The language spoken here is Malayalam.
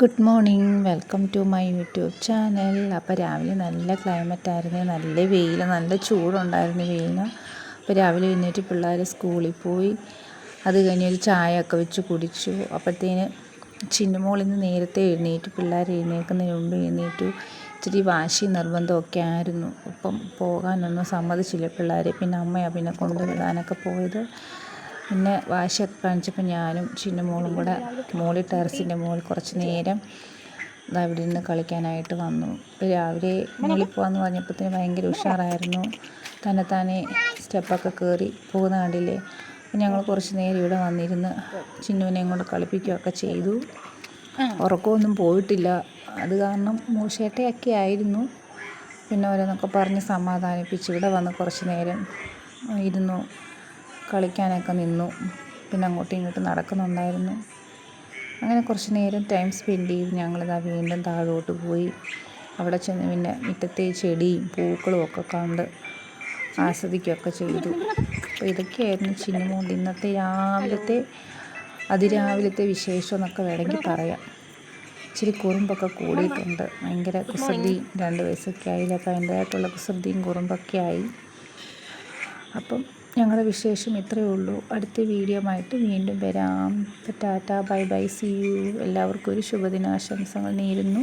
Good morning. Welcome to my YouTube channel. അപ്പോൾ രാവിലെ നല്ല ക്ലൈമറ്റ് ആയിരുന്നു. നല്ല വെയിൽ നല്ല ചൂടുണ്ടായിരുന്നു വെയിലിന്. അപ്പോൾ രാവിലെ എഴുന്നേറ്റ് പിള്ളേർ സ്കൂളിൽ പോയി. അത് കഴിഞ്ഞ് ഒരു ചായ ഒക്കെ വെച്ച് കുടിച്ചു. അപ്പോഴത്തേന് ചിന്നുമോളിൽ നിന്ന് നേരത്തെ എഴുന്നേറ്റ്. പിള്ളേർ എഴുന്നേൽക്കുന്നതിന് മുമ്പ് എഴുന്നേറ്റു. ഇച്ചിരി വാശി നിർബന്ധമൊക്കെ ആയിരുന്നു. ഇപ്പം പോകാനൊന്നും സമ്മതിച്ചില്ല പിള്ളേരെ. പിന്നെ അമ്മയാണ് പിന്നെ കൊണ്ടുവിടാനൊക്കെ പോയത്. പിന്നെ വാശിയൊക്കെ കാണിച്ചപ്പോൾ ഞാനും ചിന്ന മോളും കൂടെ മോളി ടെറസിന്റെ മുകളിൽ കുറച്ച് നേരം ഇവിടെ നിന്ന് കളിക്കാനായിട്ട് വന്നു. രാവിലെ മോളിൽ പോകാമെന്ന് പറഞ്ഞപ്പോഴത്തേന് ഭയങ്കര ഉഷാറായിരുന്നു. തന്നെത്താനെ സ്റ്റെപ്പൊക്കെ കയറി പോകുന്ന കണ്ടില്ലേ? ഞങ്ങൾ കുറച്ച് നേരം ഇവിടെ വന്നിരുന്ന് ചിന്നുവിനെയും കൊണ്ട് കളിപ്പിക്കുകയൊക്കെ ചെയ്തു. ഉറക്കമൊന്നും പോയിട്ടില്ല. അത് കാരണം മൂശേട്ടയൊക്കെ ആയിരുന്നു. പിന്നെ ഓരോന്നൊക്കെ പറഞ്ഞ് സമാധാനിപ്പിച്ച് ഇവിടെ വന്ന് കുറച്ച് നേരം ഇരുന്നു. കളിക്കാനൊക്കെ നിന്നു. പിന്നെ അങ്ങോട്ടും ഇങ്ങോട്ടും നടക്കുന്നുണ്ടായിരുന്നു. അങ്ങനെ കുറച്ച് നേരം ടൈം സ്പെൻഡ് ചെയ്ത് ഞങ്ങളിതാ വീണ്ടും താഴോട്ട് പോയി. അവിടെ ചെന്ന് പിന്നെ മുറ്റത്തെ ചെടിയും പൂക്കളും ഒക്കെ കണ്ട് ആസ്വദിക്കുകയൊക്കെ ചെയ്തു. അപ്പോൾ ഇതൊക്കെയായിരുന്നു ചിന്നുമോണ്ട് ഇന്നത്തെ രാവിലത്തെ അതിരാവിലത്തെ വിശേഷം എന്നൊക്കെ വേണമെങ്കിൽ പറയാം. ഇച്ചിരി കുറുമ്പൊക്കെ കൂടിയിട്ടുണ്ട്. ഭയങ്കര കുസൃതിയും രണ്ട് വയസ്സൊക്കെ ആയില്ല? അപ്പോൾ അതിന്റേതായിട്ടുള്ള കുസൃതിയും കുറുമ്പൊക്കെ ആയി. അപ്പം ഞങ്ങളുടെ വിശേഷം ഇത്രയേ ഉള്ളൂ. അടുത്ത വീഡിയോ ആയിട്ട് വീണ്ടും വരാം. Tata bye bye. See you എല്ലാവർക്കും ഒരു ശുഭദിനാശംസകൾ നേരുന്നു.